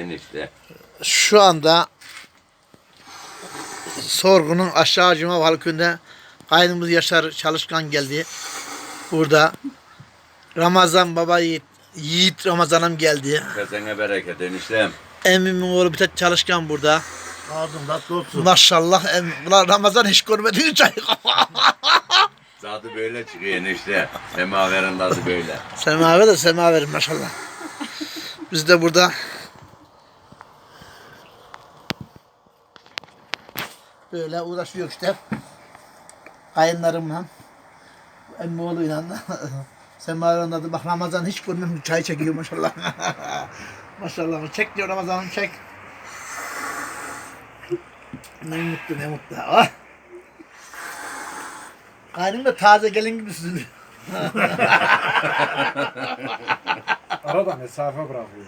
enişte. Şu anda sorgunun aşağı Cuma halkında kaynımız Yaşar Çalışkan geldi. Burada Ramazan baba Yiğit, Yiğit Ramazan'ım geldi. Kesene bereket eniştem. Emmimin oğlu Mithat Çalışkan burada. Ağzım tatlı olsun. Maşallah em, ulan Ramazan hiç görmediğin çay. Tadı böyle çıkıyor enişte. Semaverin tadı böyle. semaver de semaver maşallah. Biz de burada böyle uğraşıyoruz işte. Kayınlarımla. Emmi oğluyla. Semaver'in adı bak Ramazan hiç görmemiş çay çekiyor maşallah. maşallah çek diyor Ramazan'ım çek. Ne mutlu ne mutlu. Ah. Kaynım da taze gelin gibi süzülüyor. Arada mesafe bırakıyor.